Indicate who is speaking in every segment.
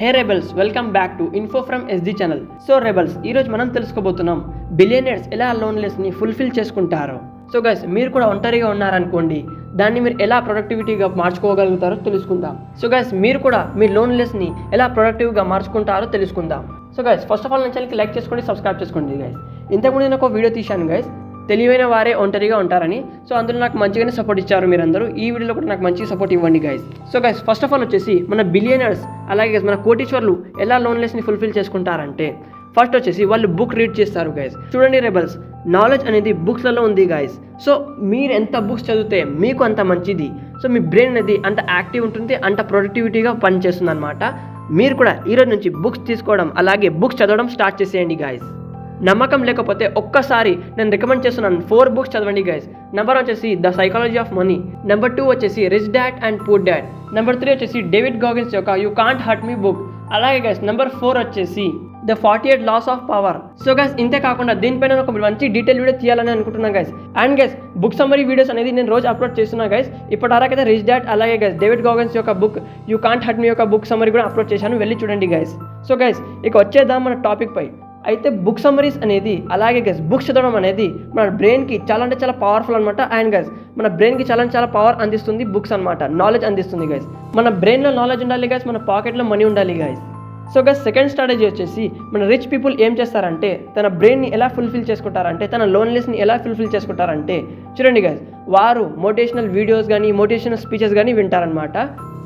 Speaker 1: Hey rebels welcome back to info from SD channel so rebels ఈ రోజు మనం తెలుసుకోబోతున్నాం బిలియనర్స్ ఎలా లోన్లెస్ని ఫుల్ఫిల్ చేసుకుంటారో. సో గైస్ మీరు కూడా ఒంటరిగా ఉన్నారనుకోండి దాన్ని మీరు ఎలా ప్రొడక్టివిటీగా మార్చుకోగలుగుతారో తెలుసుకుందాం. సో గైస్ మీరు కూడా మీ లోన్లెస్ని ఎలా ప్రొడక్టివ్గా మార్చుకుంటారో తెలుసుకుందాం. So guys first of all నా ఛానల్కి లైక్ చేసుకోండి సబ్స్క్రైబ్ చేసుకోండి గైస్ ఇంతకుముందు నేను ఒక వీడియో తీశాను గైస్ తెలివైన వారే ఒంటరిగా ఉంటారని. సో అందులో నాకు మంచిగానే సపోర్ట్ ఇచ్చారు మీరందరూ. ఈ వీడియోలో కూడా నాకు మంచిగా సపోర్ట్ ఇవ్వండి guys so guys first of all వచ్చేసి మన బిలియనర్స్ అలాగే మన కోటీశ్వర్లు ఎలా లోన్లెస్ని ఫుల్ఫిల్ చేసుకుంటారంటే ఫస్ట్ వచ్చేసి వాళ్ళు బుక్ రీడ్ చేస్తారు గైస్ చూడండి రెబల్స్ నాలెడ్జ్ అనేది బుక్స్లలో ఉంది గైస్ సో మీరు ఎంత బుక్స్ చదివితే మీకు అంత మంచిది. సో మీ బ్రెయిన్ అనేది అంత యాక్టివ్ ఉంటుంది అంత ప్రొడక్టివిటీగా పనిచేస్తుంది అనమాట మీరు కూడా ఈరోజు నుంచి బుక్స్ తీసుకోవడం అలాగే బుక్స్ చదవడం స్టార్ట్ చేసేయండి గైస్ నమ్మకం లేకపోతే ఒక్కసారి నేను రికమెండ్ చేస్తున్నాను. ఫోర్ బుక్స్ చదవండి గైస్ నెంబర్ వచ్చేసి the psychology of money number two వచ్చేసి rich dad and poor dad number three వచ్చేసి డేవిడ్ గాగిన్స్ యొక్క you can't hurt me book అలాగే గైస్ నెంబర్ ఫోర్ వచ్చేసి the forty eight laws of power so guys ఇంతే కాకుండా దీనిపైన ఒక మంచి డీటెయిల్ వీడియో తీయాలని అనుకుంటున్నాను guys and guys book summary videos అనేది నేను రోజు అప్లోడ్ చేస్తున్నా గైస్ ఇప్పటివరకైతే రిచ్ డాడ్ అలాగే గైస్ డేవిడ్ గాగన్స్ యొక్క book you can't hurt me యొక్క బుక్ సమ్మరీ కూడా అప్లోడ్ చేశాను. వెళ్ళి చూడండి గైస్ సో గైస్ ఇక వచ్చేద్దాం మన టాపిక్ పై. అయితే బుక్ సమ్మరీస్ అనేది అలాగే గైస్ బుక్స్ చదవడం అనేది మన బ్రెయిన్కి చాలా అంటే చాలా పవర్ఫుల్ అనమాట అండ్ గైస్ మన బ్రెయిన్కి చాలా అంటే చాలా పవర్ అందిస్తుంది బుక్స్ అనమాట నాలెడ్జ్ అందిస్తుంది గైస్ మన బ్రెయిన్లో నాలెడ్జ్ ఉండాలి గైస్ మన పాకెట్లో మనీ ఉండాలి guys so guys second strategy వచ్చేసి మన రిచ్ పీపుల్ ఏం చేస్తారంటే తన బ్రెయిన్ని ఎలా ఫుల్ఫిల్ చేసుకుంటారంటే తన లోన్లెస్ని ఎలా ఫుల్ఫిల్ చేసుకుంటారంటే చూడండి గైస్ వారు మోటివేషనల్ వీడియోస్ కానీ మోటివేషనల్ స్పీచెస్ కానీ వింటారనమాట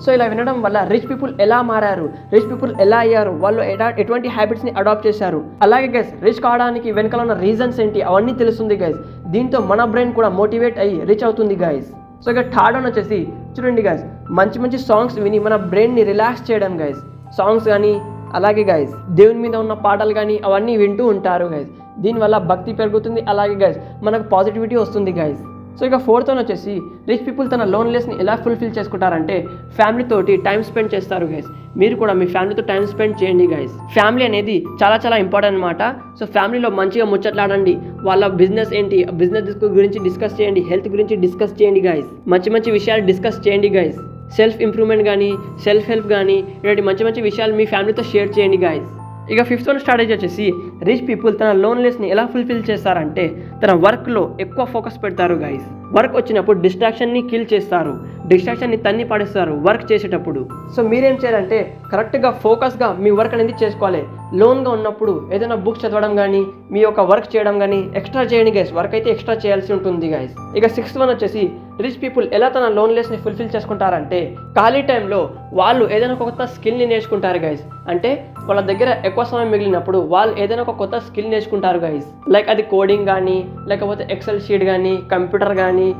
Speaker 1: సో ఇలా వినడం వల్ల రిచ్ పీపుల్ ఎలా మారారు? రిచ్ పీపుల్ ఎలా అయ్యారు? వాళ్ళు ఎటువంటి హ్యాబిట్స్ని అడాప్ట్ చేశారు? అలాగే గైస్ రిచ్ కావడానికి వెనకాల ఉన్న రీజన్స్ ఏంటి? అవన్నీ తెలుస్తుంది గైస్ దీంతో మన బ్రెయిన్ కూడా మోటివేట్ అయ్యి రిచ్ అవుతుంది గైస్ సో ఇక థర్డ్ వన్ వచ్చేసి చూడండి గైస్ మంచి మంచి సాంగ్స్ విని మన బ్రెయిన్ని రిలాక్స్ చేయడం గైస్ సాంగ్స్ కానీ అలాగే గైస్ దేవుని మీద ఉన్న పాటలు కానీ అవన్నీ వింటూ ఉంటారు గైస్ దీనివల్ల భక్తి పెరుగుతుంది. అలాగే గైస్ మనకు పాజిటివిటీ వస్తుంది గైస్ సో ఇక ఫోర్త్ వన్ వచ్చేసి రిచ్ పీపుల్ తన లోన్లెస్ని ఎలా ఫుల్ఫిల్ చేసుకుంటారంటే ఫ్యామిలీ తోటి టైం స్పెండ్ చేస్తారు గైస్ మీరు కూడా మీ ఫ్యామిలీతో టైం స్పెండ్ చేయండి గైస్ ఫ్యామిలీ అనేది చాలా చాలా ఇంపార్టెంట్ అనమాట సో ఫ్యామిలీలో మంచిగా ముచ్చట్లాడండి. వాళ్ళ బిజినెస్ ఏంటి బిజినెస్ గురించి డిస్కస్ చేయండి హెల్త్ గురించి డిస్కస్ చేయండి గైస్ మంచి మంచి విషయాలు డిస్కస్ చేయండి గైస్ సెల్ఫ్ ఇంప్రూవ్మెంట్ కానీ సెల్ఫ్ హెల్ప్ కానీ ఇలాంటి మంచి మంచి విషయాలు మీ ఫ్యామిలీతో షేర్ చేయండి గాయస్ ఇక ఫిఫ్త్ వన్ స్ట్రాటజీ వచ్చేసి రిచ్ పీపుల్ తన లోన్లెస్ని ఎలా ఫుల్ఫిల్ చేస్తారంటే తన వర్క్లో ఎక్కువ ఫోకస్ పెడతారు గాయస్ వర్క్ వచ్చినప్పుడు డిస్ట్రాక్షన్ని కిల్ చేస్తారు. డిస్ట్రాక్షన్ని తన్ని పడేస్తారు వర్క్ చేసేటప్పుడు. సో మీరేం చేయాలంటే కరెక్ట్గా ఫోకస్గా మీ వర్క్ అనేది చేసుకోవాలి. లోన్గా ఉన్నప్పుడు ఏదైనా బుక్స్ చదవడం కానీ మీ యొక్క వర్క్ చేయడం కానీ ఎక్స్ట్రా చేయండి గైస్ వర్క్ అయితే ఎక్స్ట్రా చేయాల్సి ఉంటుంది గైస్ ఇక సిక్స్త్ వన్ వచ్చేసి రిచ్ పీపుల్ ఎలా తన లోన్లెస్ని ఫుల్ఫిల్ చేసుకుంటారంటే ఖాళీ టైంలో వాళ్ళు ఏదైనా కొత్త స్కిల్ని నేర్చుకుంటారు గైస్ అంటే వాళ్ళ దగ్గర ఎక్కువ సమయం మిగిలినప్పుడు వాళ్ళు ఏదైనా ఒక కొత్త స్కిల్ నేర్చుకుంటారు గైస్ లైక్ అది కోడింగ్ కానీ లేకపోతే ఎక్సెల్ షీట్ కానీ కంప్యూటర్ కానీ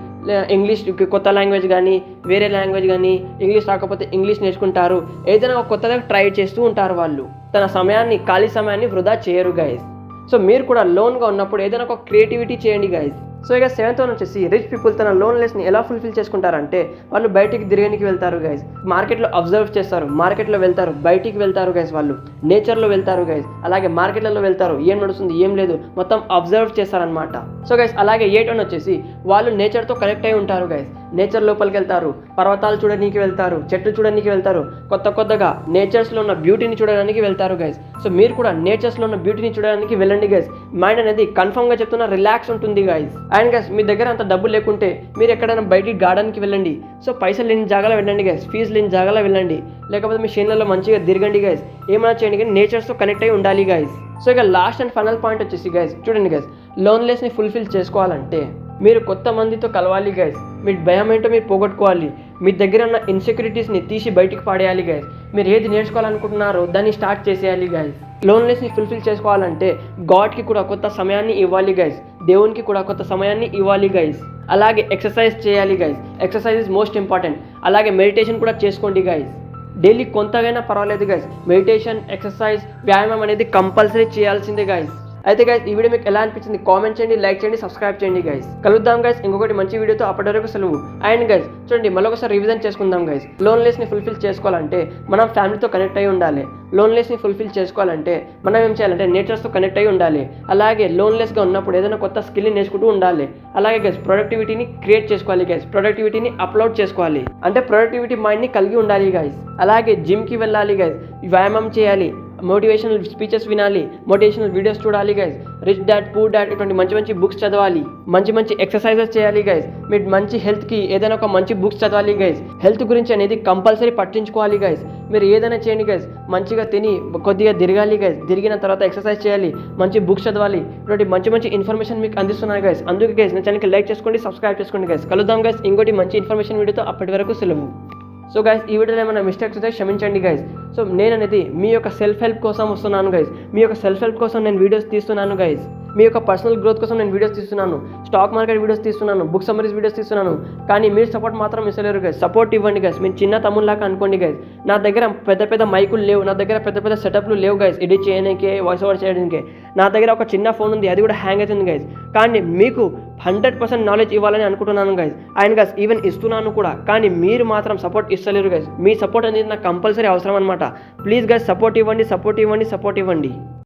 Speaker 1: ఇంగ్లీష్ కొత్త లాంగ్వేజ్ కానీ వేరే లాంగ్వేజ్ కానీ ఇంగ్లీష్ రాకపోతే ఇంగ్లీష్ నేర్చుకుంటారు. ఏదైనా ఒక కొత్తగా ట్రై చేస్తూ ఉంటారు వాళ్ళు. తన సమయాన్ని ఖాళీ సమయాన్ని వృధా చేయరు గైస్ సో మీరు కూడా లోన్గా ఉన్నప్పుడు ఏదైనా ఒక క్రియేటివిటీ చేయండి గైస్ సో ఇక సెవెంత్ వన్ వచ్చేసి రిచ్ పీపుల్ తన లోన్లెస్ని ఎలా ఫుల్ఫిల్ చేసుకుంటారంటే వాళ్ళు బయటికి తిరగడానికి వెళ్తారు గైజ్ మార్కెట్లో అబ్జర్వ్ చేస్తారు మార్కెట్లో వెళ్తారు బయటికి వెళ్తారు గైజ్ వాళ్ళు. నేచర్లో వెళ్తారు గైస్ అలాగే మార్కెట్లలో వెళ్తారు. ఏం నడుస్తుంది ఏం లేదు. మొత్తం అబ్జర్వ్ చేస్తారనమాట సో గైస్ అలాగే ఎయిట్ వన్ వచ్చేసి వాళ్ళు నేచర్తో కనెక్ట్ అయి ఉంటారు గైస్ నేచర్ లోపలికి వెళ్తారు. పర్వతాలు చూడడానికి వెళ్తారు. చెట్లు చూడడానికి వెళ్తారు. కొత్త కొత్తగా నేచర్స్లో ఉన్న బ్యూటీని చూడడానికి వెళ్తారు గైస్ సో మీరు కూడా నేచర్స్లో ఉన్న బ్యూటీని చూడడానికి వెళ్ళండి గైస్ మైండ్ అనేది కన్ఫర్మ్గా చెప్తున్నా రిలాక్స్ ఉంటుంది గైస్ అండ్ గైస్ మీ దగ్గర అంత డబ్బు లేకుంటే మీరు ఎక్కడైనా బయటికి గార్డెన్కి వెళ్ళండి. సో పైసలు లేని జాగాలో వెళ్ళండి గైస్ ఫీజు లేని జాగాలో వెళ్ళండి. లేకపోతే మీ షేన్లలో మంచిగా తిరగండి గైస్ ఏమైనా చేయండి కానీ నేచర్స్తో కనెక్ట్ అయి ఉండాలి గైస్ సో ఇక లాస్ట్ అండ్ ఫైనల్ పాయింట్ వచ్చేసి గైస్ చూడండి గైస్ లోన్లెస్ని ఫుల్ఫిల్ చేసుకోవాలంటే మీరు కొత్త మందితో కలవాలి గైస్ మీ భయం ఏంటో మీరు పోగొట్టుకోవాలి. మీ దగ్గర ఉన్న ఇన్సెక్యూరిటీస్ని తీసి బయటికి పాడేయాలి గాయస్ మీరు ఏది నేర్చుకోవాలనుకుంటున్నారో దాన్ని స్టార్ట్ చేసేయాలి గాయస్ లోన్లెస్ని ఫుల్ఫిల్ చేసుకోవాలంటే గాడ్కి కూడా కొత్త సమయాన్ని ఇవ్వాలి గైస్ దేవునికి కూడా కొత్త సమయాన్ని ఇవ్వాలి గైస్ అలాగే ఎక్సర్సైజ్ చేయాలి guys exercise is most important అలాగే మెడిటేషన్ కూడా చేసుకోండి గైస్ డైలీ కొంతగైనా పర్వాలేదు గైస్ మెడిటేషన్ ఎక్సర్సైజ్ వ్యాయామం అనేది కంపల్సరీ చేయాల్సిందే గైస్ అయితే గైస్ ఈ వీడియో మీకు ఎలా అనిపించింది? కామెంట్ చేయండి లైక్ చేయండి సబ్స్క్రైబ్ చేయండి గైస్ కలుద్దాం గైస్ ఇంకొకటి మంచి వీడియోతో అప్పటి వరకు సెలవు. అండ్ గైస్ చూడండి మరొకసారి రివిజన్ చేసుకుందాం గైస్ లోన్లెస్ని ఫుల్ఫిల్ చేసుకోవాలంటే మనం ఫ్యామిలీతో కనెక్ట్ అయి ఉండాలి. లోన్లెస్ని ఫుల్ఫిల్ చేసుకోవాలంటే మనం ఏం చేయాలంటే నేచర్స్తో కనెక్ట్ అయి ఉండాలి. అలాగే లోన్లెస్గా ఉన్నప్పుడు ఏదైనా కొత్త స్కిల్ నేర్చుకుంటూ ఉండాలి. అలాగే గైస్ ప్రొడక్టివిటీని క్రియేట్ చేసుకోవాలి గైస్ ప్రొడక్టివిటీని అప్లోడ్ చేసుకోవాలి. అంటే ప్రొడక్టివిటీ మైండ్ని కలిగి ఉండాలి గైస్ అలాగే జిమ్కి వెళ్ళాలి గైస్ వ్యాయామం చేయాలి. మోటివేషనల్ స్పీచెస్ వినాలి మోటివేషనల్ వీడియోస్ చూడాలి guys Rich Dad Poor Dad ఇటువంటి మంచి మంచి బుక్స్ చదవాలి. మంచి మంచి ఎక్సర్సైజెస్ చేయాలి గైజ్ మీరు మంచి హెల్త్కి ఏదైనా ఒక మంచి బుక్స్ చదవాలి గైజ్ హెల్త్ గురించి అనేది కంపల్సరీ పట్టించుకోవాలి గైస్ మీరు ఏదైనా చేయండి గైస్ మంచిగా తిని కొద్దిగా తిరగాలి గైస్ తిరిగిన తర్వాత ఎక్సర్సైజ్ చేయాలి. మంచి బుక్స్ చదవాలి. ఇటువంటి మంచి మంచి ఇన్ఫర్మేషన్ మీకు అందిస్తున్నాను గైస్ అందుకే గైస్ నా ఛానల్కి లైక్ చేసుకోండి సబ్స్క్రైబ్ చేసుకోండి గైస్ కలుద్దాం గైస్ ఇంకోటి మంచి ఇన్ఫర్మేషన్ వీడియోతో అప్పటి వరకు సెలవు. సో గైస్ ఈ వీడియోలో ఏమైనా మిస్టేక్స్ ఉంటే క్షమించండి గైస్ సో నేను అనేది మీ యొక్క సెల్ఫ్ హెల్ప్ కోసం వస్తున్నాను గైస్ మీ యొక్క సెల్ఫ్ హెల్ప్ కోసం నేను వీడియోస్ తీస్తున్నాను గైస్ మీ యొక్క పర్సనల్ గ్రోత్ కోసం నేను వీడియోస్ తీస్తున్నాను. స్టాక్ మార్కెట్ వీడియోస్ తీస్తున్నాను. బుక్ సమరీస్ వీడియోస్ తీస్తున్నాను. కానీ మీరు సపోర్ట్ మాత్రం ఇస్తలేరు గైస్ సపోర్ట్ ఇవ్వండి గైస్ మీరు చిన్న తమ్ముళ్ళలాగా అనుకోండి గైస్ నా దగ్గర పెద్ద పెద్ద మైకులు లేవు. నా దగ్గర పెద్ద పెద్ద సెటప్లు లేవు గైస్ ఎడిట్ చేయడానికి వాయిస్ ఓవర్ చేయడానికి నా దగ్గర ఒక చిన్న ఫోన్ ఉంది. అది కూడా హ్యాంగ్ అవుతుంది గైస్ కానీ మీకు హండ్రెడ్ పర్సెంట్ నాలెడ్జ్ ఇవ్వాలని అనుకుంటున్నాను గైజ్ అండ్ గైస్ ఈవెన్ ఇస్తున్నాను కూడా. కానీ మీరు మాత్రం సపోర్ట్ ఇస్తలేరు గైస్ మీ సపోర్ట్ అనేది నాకు కంపల్సరీ అవసరం అనమాట ప్లీజ్ గైస్ సపోర్ట్ ఇవ్వండి సపోర్ట్ ఇవ్వండి సపోర్ట్ ఇవ్వండి.